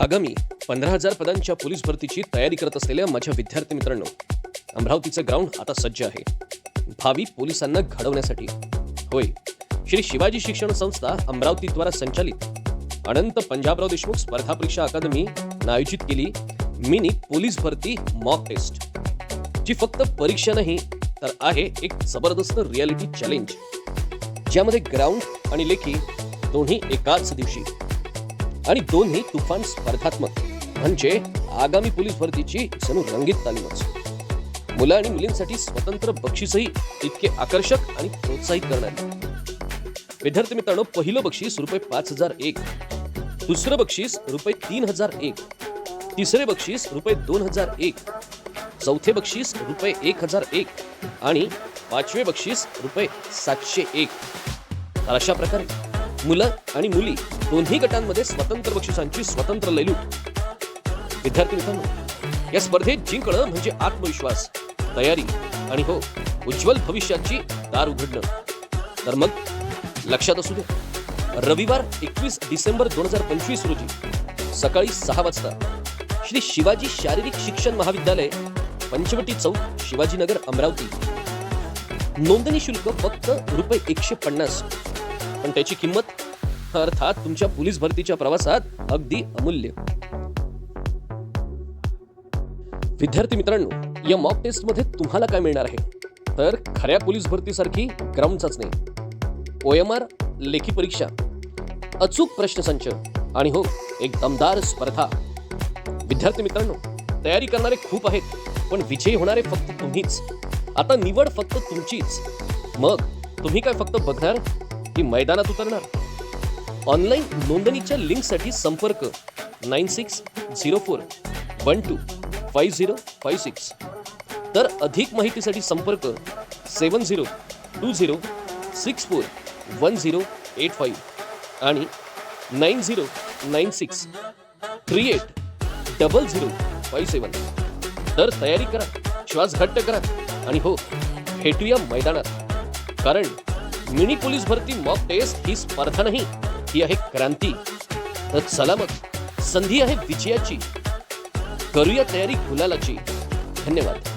आगामी पंधरा हजार पदांच्या पोलीस भरतीची तयारी करत असलेल्या माझ्या विद्यार्थी मित्रांनो अमरावतीचं ग्राउंड आता सज्ज आहे. भावी पोलिसांना घडवण्यासाठी. होय श्री शिवाजी शिक्षण संस्था अमरावतीद्वारा संचालित अनंत पंजाबराव देशमुख स्पर्धा परीक्षा अकादमी आयोजित केली मिनी पोलीस भरती मॉक टेस्ट जी फक्त परीक्षा नाही तर आहे एक जबरदस्त रियालिटी चॅलेंज ज्यामध्ये ग्राउंड आणि लेखी दोन्ही एकाच दिवशी आणि दोन्ही तुफान स्पर्धात्मक. म्हणजे आगामी पोलीस भरतीची जणू रंगीत तालीमच. मुलं आणि मुलींसाठी स्वतंत्र बक्षीसही इतके आकर्षक आणि प्रोत्साहित करणारे. विद्यार्थी मित्रांनो पहिलं बक्षीस रुपये पाच हजार एक. दुसरं बक्षीस रुपये तीन हजार एक. तिसरे बक्षीस रुपये दोन हजार एक. चौथे बक्षीस रुपये एक हजार एक. आणि पाचवे बक्षीस रुपये सातशे एक. तर अशा प्रकारे मुलं आणि मुली दोन्ही गटांमध्ये स्वतंत्र बक्षिसांची स्वतंत्र लैलूट विद्यार्थी मित्रांनो या स्पर्धेत जिंकणं म्हणजे आत्मविश्वास तयारी आणि हो उज्ज्वल भविष्याची दार उघडणं. तर मग लक्षात असू दे रविवार एकवीस डिसेंबर दोन हजार पंचवीस रोजी सकाळी सहा वाजता श्री शिवाजी शारीरिक शिक्षण महाविद्यालय पंचवटी चौक शिवाजीनगर अमरावती. नोंदणी शुल्क फक्त रुपये एकशे पन्नास पण त्याची किंमत अर्थात तुमच्या पोलीस भरतीच्या प्रवासात अगदी अमूल्य. विद्यार्थी मित्रांनो या मॉक टेस्टमध्ये तुम्हाला काय मिळणार आहे? तर खऱ्या पोलीस भरतीसारखी ग्राउंड चाचणी ओ एम आर लेखी परीक्षा अचूक प्रश्नसंच आणि हो एक दमदार स्पर्धा. विद्यार्थी मित्रांनो तयारी करणारे खूप आहेत पण विजयी होणारे फक्त तुम्हीच. आता निवड फक्त तुमचीच. मग तुम्ही काय फक्त बघणार की मैदानात उतरणार? ऑनलाईन नोंदणीच्या लिंकसाठी संपर्क nine six zero four one two five zero five six. तर अधिक माहितीसाठी संपर्क seven zero two zero six four one zero eight five आणि nine zero nine six three eight double zero five seven. तर तयारी करा श्वास घट्ट करा आणि हो भेटूया मैदानात. कारण मिनी पोलीस भरती मॉक टेस्ट ही स्पर्धा नाही. ही आहे क्रांती. तर चला मग संधी आहे विजयाची. करूया तयारी गुलालाची. धन्यवाद.